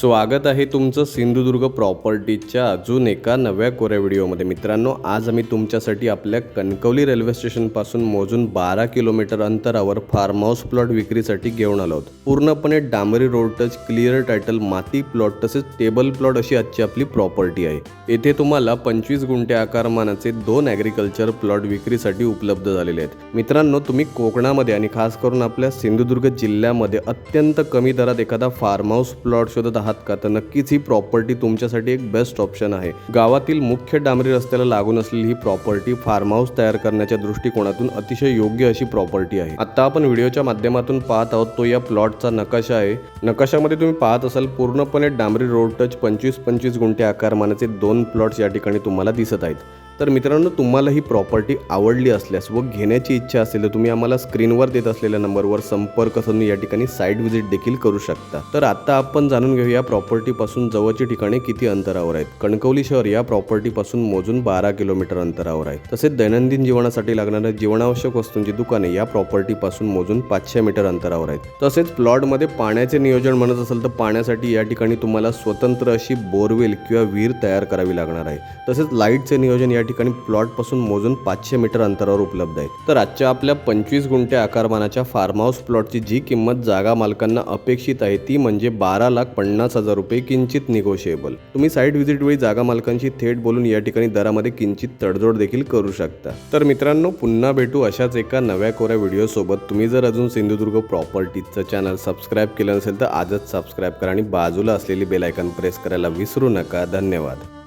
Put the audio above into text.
स्वागत आहे तुमचं सिंधुदुर्ग प्रॉपर्टीच्या अजून एका नव्या कोऱ्या व्हिडिओमध्ये. मित्रांनो आज आम्ही तुमच्यासाठी आपल्या कणकवली रेल्वे स्टेशनपासून मोजून बारा किलोमीटर अंतरावर फार्म हाऊस प्लॉट विक्रीसाठी घेऊन आलो आहोत. पूर्णपणे डांबरी रोड टच क्लिअर टायटल माती प्लॉट तसेच टेबल प्लॉट अशी आजची आपली प्रॉपर्टी आहे. येथे तुम्हाला पंचवीस गुंठे आकारमानाचे दोन ॲग्रिकल्चर प्लॉट विक्रीसाठी उपलब्ध झालेले आहेत. मित्रांनो तुम्ही कोकणामध्ये आणि खास करून आपल्या सिंधुदुर्ग जिल्ह्यामध्ये अत्यंत कमी दरात एखादा फार्म हाऊस प्लॉट शोधत आहात का? तर नक्कीच ही प्रॉपर्टी तुमच्यासाठी एक बेस्ट ऑप्शन आहे. गावातील मुख्य डांबरी रस्त्याला लागून असलेली ही प्रॉपर्टी फार्म हाऊस तयार करण्याच्या दृष्टिकोनातून अतिशय योग्य अशी प्रॉपर्टी आहे. आता आपण व्हिडिओच्या माध्यमातून पाहत आहोत तो या प्लॉटचा नकाशा आहे. नकाशामध्ये तुम्ही पाहत असाल पूर्णपणे डांबरी रोड टच पंचवीस पंचवीस गुंठे आकारमानाचे दोन प्लॉट्स या ठिकाणी तुम्हाला दिसत आहेत. तर मित्रांनो तुम्हाला ही प्रॉपर्टी आवडली असल्यास व घेण्याची इच्छा असेल तर तुम्ही आम्हाला स्क्रीनवर देत असलेल्या नंबरवर संपर्क साधून या ठिकाणी साईट व्हिजिट देखील करू शकता. तर आता आपण जाणून घेऊ या प्रॉपर्टीपासून जवळची ठिकाणे किती अंतरावर आहेत. कणकवली शहर या प्रॉपर्टीपासून मोजून बारा किलोमीटर अंतरावर आहे. तसेच दैनंदिन जीवनासाठी लागणाऱ्या जीवनावश्यक वस्तूंची दुकाने या प्रॉपर्टीपासून मोजून पाचशे मीटर अंतरावर आहेत. तसेच प्लॉटमध्ये पाण्याचे नियोजन म्हणत असेल तर पाण्यासाठी या ठिकाणी तुम्हाला स्वतंत्र अशी बोरवेल किंवा विहीर तयार करावी लागणार आहे. तसेच लाईटचे नियोजन या ठिकाणी प्लॉटपासून मोजून पाचशे मीटर अंतरावर उपलब्ध आहे तर आजच्या आपल्या पंचवीस गुंठे आकारमानाच्या फार्म हाऊस प्लॉटची जी किंमत जागा मालकांना अपेक्षित आहे ती म्हणजे बारा लाख पन्नास हजार रुपये किंचित निगोशिएबल तुम्ही साईट व्हिजिट वेळी जागा मालकांशी थेट बोलून या ठिकाणी दरामध्ये किंचित तडजोड देखील करू शकता. तर मित्रांनो पुन्हा भेटू अशाच एका नव्या कोऱ्या व्हिडिओ सोबत. तुम्ही जर अजून सिंधुदुर्ग प्रॉपर्टीचं चॅनल सबस्क्राईब केलं नसेल तर आजच सबस्क्राईब करा आणि बाजूला असलेली बेल आयकन प्रेस करायला विसरू नका. धन्यवाद.